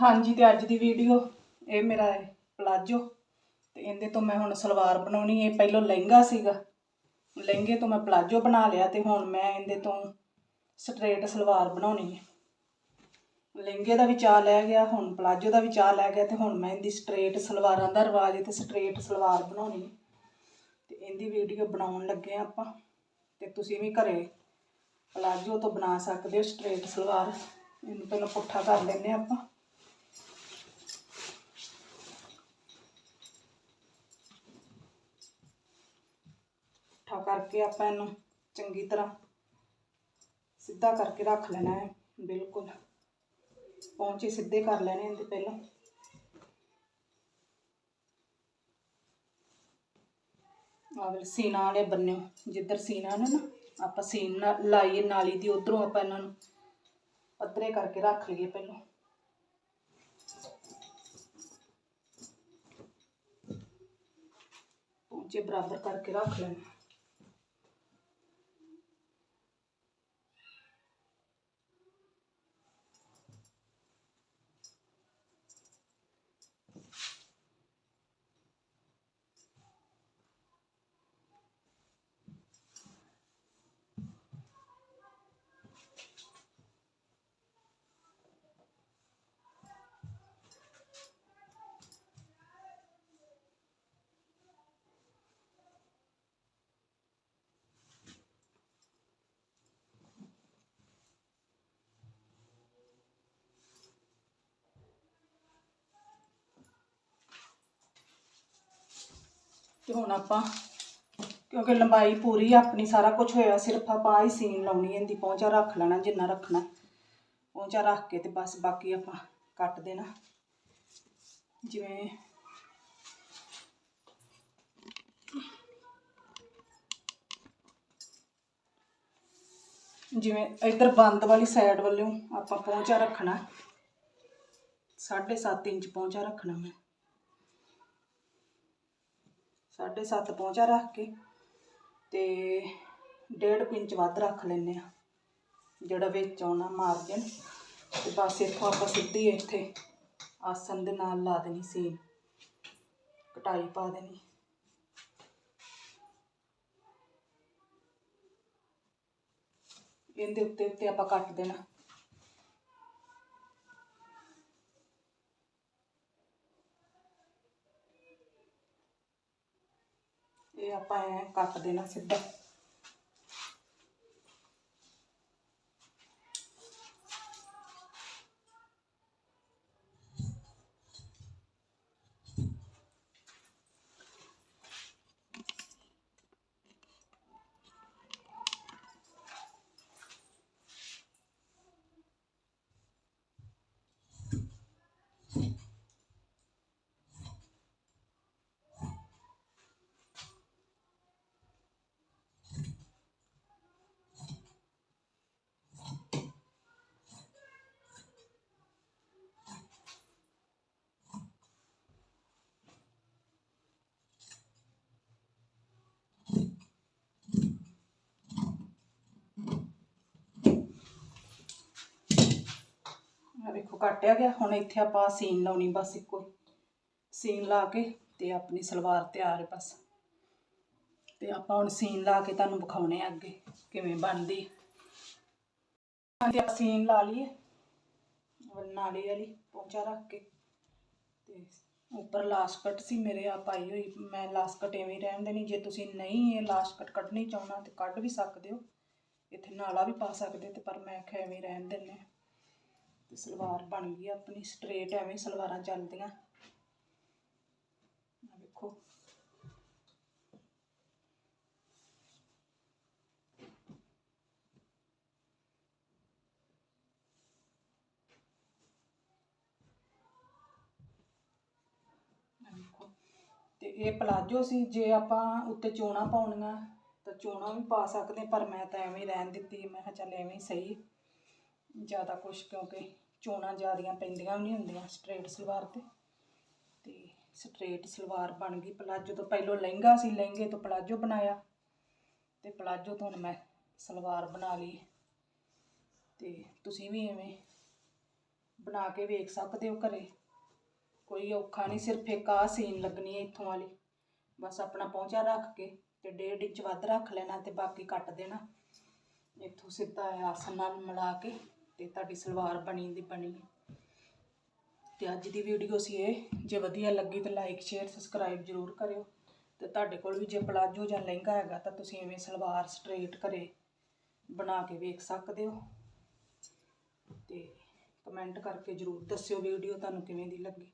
ਹਾਂਜੀ ਤੇ ਅੱਜ ਦੀ ਵੀਡੀਓ ਇਹ ਮੇਰਾ ਹੈ ਪਲਾਜੋ ਤੇ ਇਹਦੇ ਤੋਂ ਮੈਂ ਹੁਣ ਸਲਵਾਰ ਬਣਾਉਣੀ ਹੈ। ਪਹਿਲਾਂ ਲਹਿੰਗਾ ਸੀਗਾ। ਲਹਿੰਗੇ ਤੋਂ ਮੈਂ ਪਲਾਜੋ ਬਣਾ ਲਿਆ ਤੇ ਹੁਣ ਮੈਂ ਇਹਦੇ ਤੋਂ ਸਟ੍ਰੇਟ ਸਲਵਾਰ ਬਣਾਉਣੀ ਹੈ। ਲਹਿੰਗੇ ਦਾ ਵੀ ਚਾਅ ਲੈ ਗਿਆ, ਹੁਣ ਪਲਾਜੋ ਦਾ ਵੀ ਚਾਅ ਲੈ ਗਿਆ ਤੇ ਹੁਣ ਮੈਂ ਇਹਦੀ ਸਟ੍ਰੇਟ ਸਲਵਾਰਾਂ ਦਾ ਰਿਵਾਜ ਹੈ ਤੇ ਸਟ੍ਰੇਟ ਸਲਵਾਰ ਬਣਾਉਣੀ ਹੈ। ਤੇ ਇਹਦੀ ਵੀਡੀਓ ਬਣਾਉਣ ਲੱਗੇ ਹਾਂ ਆਪਾਂ। ਤੇ ਤੁਸੀਂ ਵੀ ਘਰੇ ਪਲਾਜੋ ਤੋਂ ਬਣਾ ਸਕਦੇ ਹੋ ਸਟ੍ਰੇਟ ਸਲਵਾਰ। ਇਹਨੂੰ ਪਹਿਲਾਂ ਪੁੱਠਾ ਕਰ ਲੈਂਦੇ ਹਾਂ ਆਪਾਂ। ਪੁੱਠਾ ਕਰਕੇ ਆਪਾਂ ਇਹਨੂੰ ਚੰਗੀ ਤਰ੍ਹਾਂ ਸਿੱਧਾ ਕਰਕੇ ਰੱਖ ਲੈਣਾ ਹੈ, ਬਿਲਕੁਲ। ਪੌਂਚੇ ਸਿੱਧੇ ਕਰ ਲੈਣੇ ਇਹਦੇ ਪਹਿਲਾਂ। ਆਹ ਸੀਨਾ ਵਾਲੇ ਬੰਨਿਓ। ਜਿੱਧਰ ਸੀਨਾ ਨੇ ਨਾ, ਆਪਾਂ ਸੀਨ ਲਾਈਏ ਨਾਲੀ ਦੀ, ਉਧਰੋਂ ਆਪਾਂ ਇਹਨਾਂ ਨੂੰ ਪੱਧਰੇ ਕਰਕੇ ਰੱਖ ਲਈਏ ਪਹਿਲਾਂ। ਪੌਂਚੇ ਬਰਾਬਰ ਕਰਕੇ ਰੱਖ ਲੈਣਾ। ਤੇ ਹੁਣ ਆਪਾਂ, ਕਿਉਂਕਿ ਲੰਬਾਈ ਪੂਰੀ ਆ, ਆਪਣੀ ਸਾਰਾ ਕੁਝ ਹੋਇਆ, ਸਿਰਫ ਆਪਾਂ ਹੀ ਸੀਨ ਲਾਉਣੀ ਹੈ, ਇਹਦੀ ਪਹੁੰਚਾ ਰੱਖ ਲੈਣਾ, ਜਿੰਨਾ ਰੱਖਣਾ। ਪਹੁੰਚਾ ਰੱਖ ਕੇ ਤੇ ਬਸ ਬਾਕੀ ਆਪਾਂ ਕੱਟ ਦੇਣਾ। ਜਿਵੇਂ ਜਿਵੇਂ ਇੱਧਰ ਬੰਦ ਵਾਲੀ ਸਾਈਡ ਵੱਲੋਂ ਆਪਾਂ ਪਹੁੰਚਾ ਰੱਖਣਾ। 7.5 ਇੰਚ ਪਹੁੰਚਾ ਰੱਖਣਾ ਮੈਂ। ਸਾਢੇ ਸੱਤ ਪਹੁੰਚਾ ਰੱਖ ਕੇ ਤੇ ਡੇਢ ਕੁ ਇੰਚ ਵੱਧ ਰੱਖ ਲੈਨੇ ਆ ਜਿਹੜਾ ਵਿੱਚ ਆਉਣਾ ਮਾਰਜਨ ਤੇ ਬਸ ਇੱਥੋਂ ਆਪਾਂ ਸਿੱਧੀ ਇੱਥੇ ਆਸਨ ਦੇ ਨਾਲ ਲਾ ਦੇਣੀ ਸੀ ਕਟਾਈ ਪਾ ਦੇਣੀ। ਇਹਦੇ ਉੱਤੇ ਉੱਤੇ ਆਪਾਂ ਕੱਟ ਦੇਣਾ। ਇਹ ਆਪਾਂ ਐ ਕੱਟ ਦੇਣਾ ਸਿੱਧਾ ਆ ਵੇਖੋ ਕੱਟਿਆ ਗਿਆ, ਹੁਣ ਇੱਥੇ ਆਪਾਂ ਸੀਨ ਲਾਉਣੀ ਬਸ ਇੱਕੋ ਸੀਨ ਲਾ ਕੇ ਤੇ ਆਪਣੀ ਸਲਵਾਰ ਤਿਆਰ ਹੈ ਬਸ। ਤੇ ਆਪਾਂ ਹੁਣ ਸੀਨ ਲਾ ਕੇ ਤੁਹਾਨੂੰ ਵਿਖਾਉਣੇ ਆ ਅੱਗੇ ਕਿਵੇਂ ਬਣਦੀ। ਹਾਂਜੀ, ਆਪਾਂ ਸੀਨ ਲਾ ਲਈਏ। ਨਾਲੇ ਵਾਲੀ ਪਹੁੰਚਾ ਰੱਖ ਕੇ। ਤੇ ਉੱਪਰ ਲਾਸ਼ਕਟ ਸੀ, ਮੇਰੇ ਆ ਪਾਈ ਹੋਈ। ਮੈਂ ਲਾਸ਼ਕਟ ਕੱਟ ਐਵੇਂ ਰਹਿਣ ਦੇਣੀ। ਜੇ ਤੁਸੀਂ ਨਹੀਂ ਇਹ ਲਾਸਟ ਕੱਢਣੀ ਚਾਹੁੰਦਾ ਤੇ ਕੱਢ ਵੀ ਸਕਦੇ ਹੋ। ਇੱਥੇ ਨਾਲਾ ਵੀ ਪਾ ਸਕਦੇ ਤੇ ਪਰ ਮੈਂ ਆਖਿਆ ਐਵੇਂ ਰਹਿਣ ਦਿੰਦੇ ਹਾਂ ਤੇ ਸਲਵਾਰ ਬਣ ਗਈ ਆਪਣੀ ਸਟ੍ਰੇਟ ਐਵੇਂ ਸਲਵਾਰਾਂ ਚੱਲਦੀਆਂ। ਆ ਵੇਖੋ। ਤੇ ਇਹ ਪਲਾਜੋ ਸੀ, ਜੇ ਆਪਾਂ ਉੱਤੇ ਚੋਣਾ ਪਾਉਣੀਆਂ ਤਾਂ ਚੋਣਾ ਵੀ ਪਾ ਸਕਦੇ ਪਰ ਮੈਂ ਤਾਂ ਐਵੇਂ ਰਹਿਣ ਦਿੱਤੀ। ਮੈਂ ਕਿਹਾ ਚੱਲ ਐਵੇਂ ਸਹੀ। ਜ਼ਿਆਦਾ ਕੁਛ ਕਿਉਂਕਿ ਚੋਣਾਂ ਜ਼ਿਆਦੀਆਂ ਪੈਂਦੀਆਂ ਵੀ ਨਹੀਂ ਹੁੰਦੀਆਂ ਸਟ੍ਰੇਟ ਸਲਵਾਰ ਤੇ। ਤੇ ਸਟ੍ਰੇਟ ਸਲਵਾਰ ਬਣ ਗਈ ਪਲਾਜੋ ਤੋਂ ਪਹਿਲਾਂ ਲਹਿੰਗਾ ਸੀ, ਲਹਿੰਗੇ ਤੋਂ ਪਲਾਜੋ ਬਣਾਇਆ। ਤੇ ਪਲਾਜੋ ਤੋਂ ਹੁਣ ਮੈਂ ਸਲਵਾਰ ਬਣਾ ਲਈ। ਤੇ ਤੁਸੀਂ ਵੀ ਐਵੇਂ ਬਣਾ ਕੇ ਵੇਖ ਸਕਦੇ ਹੋ ਘਰੇ। ਕੋਈ ਔਖਾ ਨਹੀਂ, ਸਿਰਫ ਇੱਕ ਆਹ ਸੀਨ ਲੱਗਣੀ ਹੈ ਇੱਥੋਂ ਵਾਲੀ। ਬਸ ਆਪਣਾ ਪਹੁੰਚਾ ਰੱਖ ਕੇ ਤੇ ਡੇਢ ਇੰਚ ਵੱਧ ਰੱਖ ਲੈਣਾ ਤੇ ਬਾਕੀ ਕੱਟ ਦੇਣਾ। ਇੱਥੋਂ ਸਿੱਧਾ ਇਹ ਆਸਨ ਨਾਲ ਮਿਲਾ ਕੇ ਤੇ ਤੁਹਾਡੀ ਸਲਵਾਰ ਬਣੀ ਦੀ ਬਣੀ ਹੈ। ਤੇ ਅੱਜ ਦੀ ਵੀਡੀਓ ਸੀ ਇਹ, ਜੇ ਵਧੀਆ ਲੱਗੀ ਤਾਂ ਲਾਈਕ ਸ਼ੇਅਰ ਸਬਸਕ੍ਰਾਈਬ ਜ਼ਰੂਰ ਕਰਿਓ। ਤੇ ਤੁਹਾਡੇ ਕੋਲ ਵੀ ਜੇ ਪਲਾਜੋ ਜਾਂ ਲਹਿੰਗਾ ਹੈਗਾ ਤਾਂ ਤੁਸੀਂ ਐਵੇਂ ਸਲਵਾਰ ਸਟ੍ਰੇਟ ਘਰੇ ਬਣਾ ਕੇ ਵੇਖ ਸਕਦੇ ਹੋ। ਤੇ ਕਮੈਂਟ ਕਰਕੇ ਜ਼ਰੂਰ ਦੱਸਿਓ ਵੀਡੀਓ ਤੁਹਾਨੂੰ ਕਿਵੇਂ ਦੀ ਲੱਗੀ।